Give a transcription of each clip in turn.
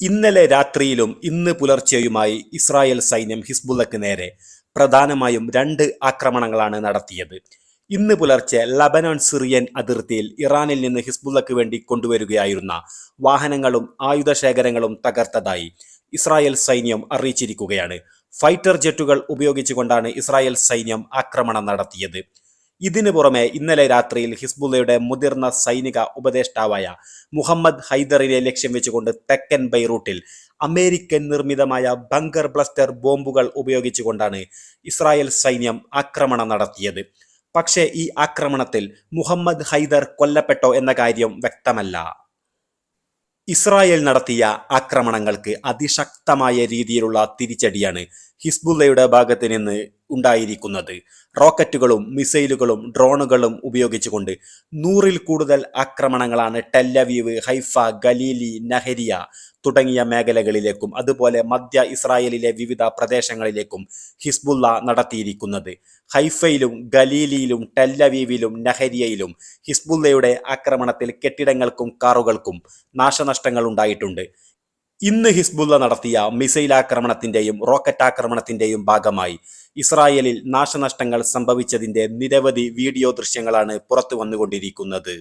ഇന്നലെ രാത്രിയിലും ഇന്ന് പുലർച്ചെയുമായി ഇസ്രായേൽ സൈന്യം ഹിസ്ബുള്ളക്ക് നേരെ പ്രധാനമായും രണ്ട് ആക്രമണങ്ങളാണ് നടത്തിയത്. ഇന്ന് പുലർച്ചെ ലബനോൺ സിറിയൻ അതിർത്തിയിൽ ഇറാനിൽ നിന്ന് ഹിസ്ബുള്ളക്ക് വേണ്ടി കൊണ്ടുവരികയായിരുന്ന വാഹനങ്ങളും ആയുധശേഖരങ്ങളും തകർത്തതായി ഇസ്രായേൽ സൈന്യം അറിയിച്ചിരിക്കുകയാണ്. ഫൈറ്റർ ജെറ്റുകൾ ഉപയോഗിച്ചുകൊണ്ടാണ് ഇസ്രായേൽ സൈന്യം ആക്രമണം നടത്തിയത്. ഇതിനു പുറമെ ഇന്നലെ രാത്രിയിൽ ഹിസ്ബുള്ളയുടെ മുതിർന്ന സൈനിക ഉപദേഷ്ടാവായ മുഹമ്മദ് ഹൈദറിനെ ലക്ഷ്യം വെച്ചുകൊണ്ട് തെക്കൻ ബൈറൂട്ടിൽ അമേരിക്കൻ നിർമ്മിതമായ ബങ്കർ ബ്ലസ്റ്റർ ബോംബുകൾ ഉപയോഗിച്ചുകൊണ്ടാണ് ഇസ്രായേൽ സൈന്യം ആക്രമണം നടത്തിയത്. പക്ഷേ ഈ ആക്രമണത്തിൽ മുഹമ്മദ് ഹൈദർ കൊല്ലപ്പെട്ടോ എന്ന കാര്യം വ്യക്തമല്ല. ഇസ്രായേൽ നടത്തിയ ആക്രമണങ്ങൾക്ക് അതിശക്തമായ രീതിയിലുള്ള തിരിച്ചടിയാണ് ഹിസ്ബുള്ളയുടെ ഭാഗത്ത് നിന്ന് ഉണ്ടായിരിക്കുന്നത്. റോക്കറ്റുകളും മിസൈലുകളും ഡ്രോണുകളും ഉപയോഗിച്ചുകൊണ്ട് നൂറിൽ കൂടുതൽ ആക്രമണങ്ങളാണ് Tel Aviv Haifa Galilee Nahariya തുടങ്ങിയ മേഖലകളിലേക്കും അതുപോലെ മധ്യ ഇസ്രായേലിലെ വിവിധ പ്രദേശങ്ങളിലേക്കും ഹിസ്ബുള്ള നടത്തിയിരിക്കുന്നത്. ഹൈഫയിലും ഗലീലിയിലും ടെല്ലവീവിലും നഹരിയയിലും ഹിസ്ബുള്ളയുടെ ആക്രമണത്തിൽ കെട്ടിടങ്ങൾക്കും കാറുകൾക്കും നാശനഷ്ടങ്ങൾ ഉണ്ടായിട്ടുണ്ട് ഇന്ന് ഹിസ്ബുള്ള നടത്തിയ മിസൈൽ ആക്രമണത്തിന്റെയും റോക്കറ്റ് ആക്രമണത്തിന്റെയും ഭാഗമായി ഇസ്രായേലിൽ നാശനഷ്ടങ്ങൾ സംഭവിച്ചതിന്റെ നിരവധി വീഡിയോ ദൃശ്യങ്ങളാണ് പുറത്തു വന്നുകൊണ്ടിരിക്കുന്നത്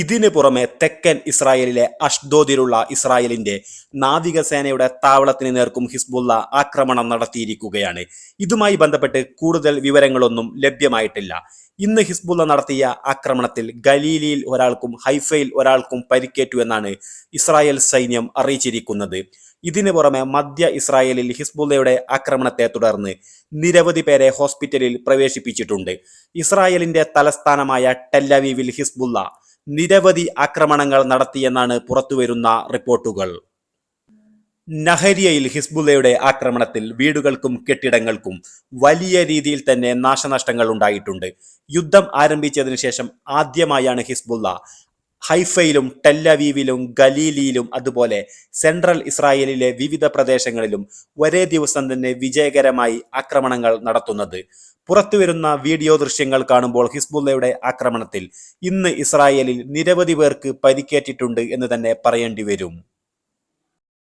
ഇതിന് പുറമെ തെക്കൻ ഇസ്രായേലിലെ അഷ്ദോദിലുള്ള ഇസ്രായേലിന്റെ നാവികസേനയുടെ താവളത്തിന് നേർക്കും ഹിസ്ബുള്ള ആക്രമണം നടത്തിയിരിക്കുകയാണ്. ഇതുമായി ബന്ധപ്പെട്ട് കൂടുതൽ വിവരങ്ങളൊന്നും ലഭ്യമായിട്ടില്ല. ഇന്ന് ഹിസ്ബുള്ള നടത്തിയ ആക്രമണത്തിൽ ഗലീലിയിൽ ഒരാൾക്കും ഹൈഫയിൽ ഒരാൾക്കും പരിക്കേറ്റു എന്നാണ് ഇസ്രായേൽ സൈന്യം അറിയിച്ചിരിക്കുന്നത്. ഇതിനു പുറമെ മധ്യ ഇസ്രായേലിൽ ഹിസ്ബുള്ളയുടെ ആക്രമണത്തെ തുടർന്ന് നിരവധി പേരെ ഹോസ്പിറ്റലിൽ പ്രവേശിപ്പിച്ചിട്ടുണ്ട്. ഇസ്രായേലിന്റെ തലസ്ഥാനമായ ടെല്ലവീവിൽ ഹിസ്ബുള്ള നിരവധി ആക്രമണങ്ങൾ നടത്തിയെന്നാണ് പുറത്തുവരുന്ന റിപ്പോർട്ടുകൾ. നഹരിയയിൽ ഹിസ്ബുള്ളയുടെ ആക്രമണത്തിൽ വീടുകൾക്കും കെട്ടിടങ്ങൾക്കും വലിയ രീതിയിൽ തന്നെ നാശനഷ്ടങ്ങൾ ഉണ്ടായിട്ടുണ്ട്. യുദ്ധം ആരംഭിച്ചതിനു ശേഷം ആദ്യമായാണ് ഹിസ്ബുല്ല ഹൈഫയിലും ടെല്ലവീവിലും ഗലീലിയിലും അതുപോലെ സെൻട്രൽ ഇസ്രായേലിലെ വിവിധ പ്രദേശങ്ങളിലും ഒരേ ദിവസം തന്നെ വിജയകരമായി ആക്രമണങ്ങൾ നടത്തുന്നത്. പുറത്തുവരുന്ന വീഡിയോ ദൃശ്യങ്ങൾ കാണുമ്പോൾ ഹിസ്ബുല്ലയുടെ ആക്രമണത്തിൽ ഇന്ന് ഇസ്രായേലിൽ നിരവധി പേർക്ക് പരിക്കേറ്റിട്ടുണ്ട് എന്ന് തന്നെ പറയേണ്ടി വരും.